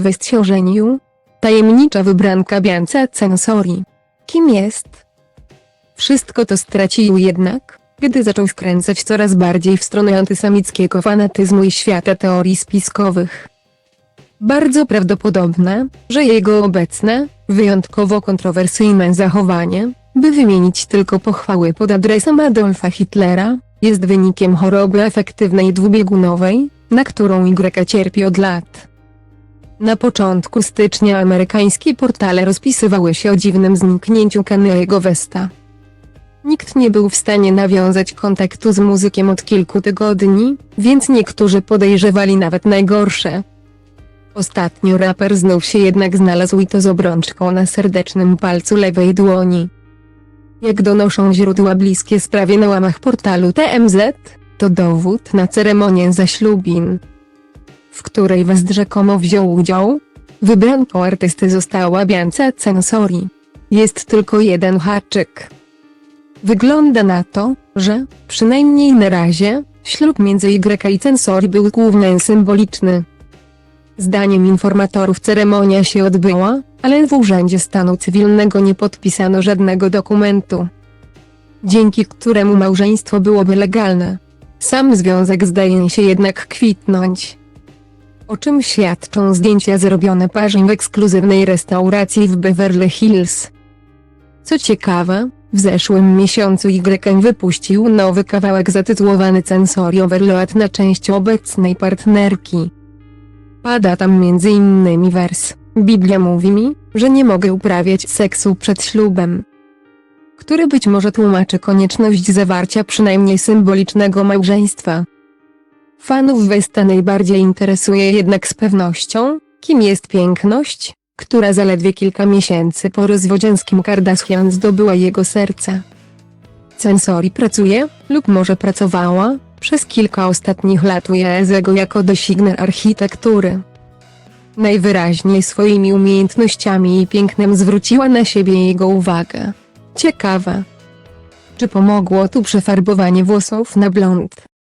West się ożenił? Tajemnicza wybranka Bianca Censori. Kim jest? Wszystko to stracił jednak, gdy zaczął skręcać coraz bardziej w stronę antysemickiego fanatyzmu i świata teorii spiskowych. Bardzo prawdopodobne, że jego obecne, wyjątkowo kontrowersyjne zachowanie, by wymienić tylko pochwały pod adresem Adolfa Hitlera, jest wynikiem choroby afektywnej dwubiegunowej, na którą Y cierpi od lat. Na początku stycznia amerykańskie portale rozpisywały się o dziwnym zniknięciu Kanye'ego Westa. Nikt nie był w stanie nawiązać kontaktu z muzykiem od kilku tygodni, więc niektórzy podejrzewali nawet najgorsze. Ostatnio raper znów się jednak znalazł i to z obrączką na serdecznym palcu lewej dłoni. Jak donoszą źródła bliskie sprawie na łamach portalu TMZ, to dowód na ceremonię zaślubin, w której West rzekomo wziął udział. Wybranką artysty została Bianca Censori. Jest tylko jeden haczyk. Wygląda na to, że, przynajmniej na razie, ślub między Y i Censori był głównie symboliczny. Zdaniem informatorów ceremonia się odbyła, ale w Urzędzie Stanu Cywilnego nie podpisano żadnego dokumentu, dzięki któremu małżeństwo byłoby legalne. Sam związek zdaje się jednak kwitnąć. O czym świadczą zdjęcia zrobione parzem w ekskluzywnej restauracji w Beverly Hills. Co ciekawe, w zeszłym miesiącu Y wypuścił nowy kawałek zatytułowany Sensory Overload na część obecnej partnerki. Pada tam innymi wers. Biblia mówi mi, że nie mogę uprawiać seksu przed ślubem. Który być może tłumaczy konieczność zawarcia przynajmniej symbolicznego małżeństwa. Fanów Westa najbardziej interesuje jednak z pewnością, kim jest piękność, która zaledwie kilka miesięcy po rozwodzie z Kim Kardashian zdobyła jego serce. Censori pracuje, lub może pracowała, przez kilka ostatnich lat u Jeezego jako designer architektury. Najwyraźniej swoimi umiejętnościami i pięknem zwróciła na siebie jego uwagę. Ciekawe. Czy pomogło tu przefarbowanie włosów na blond?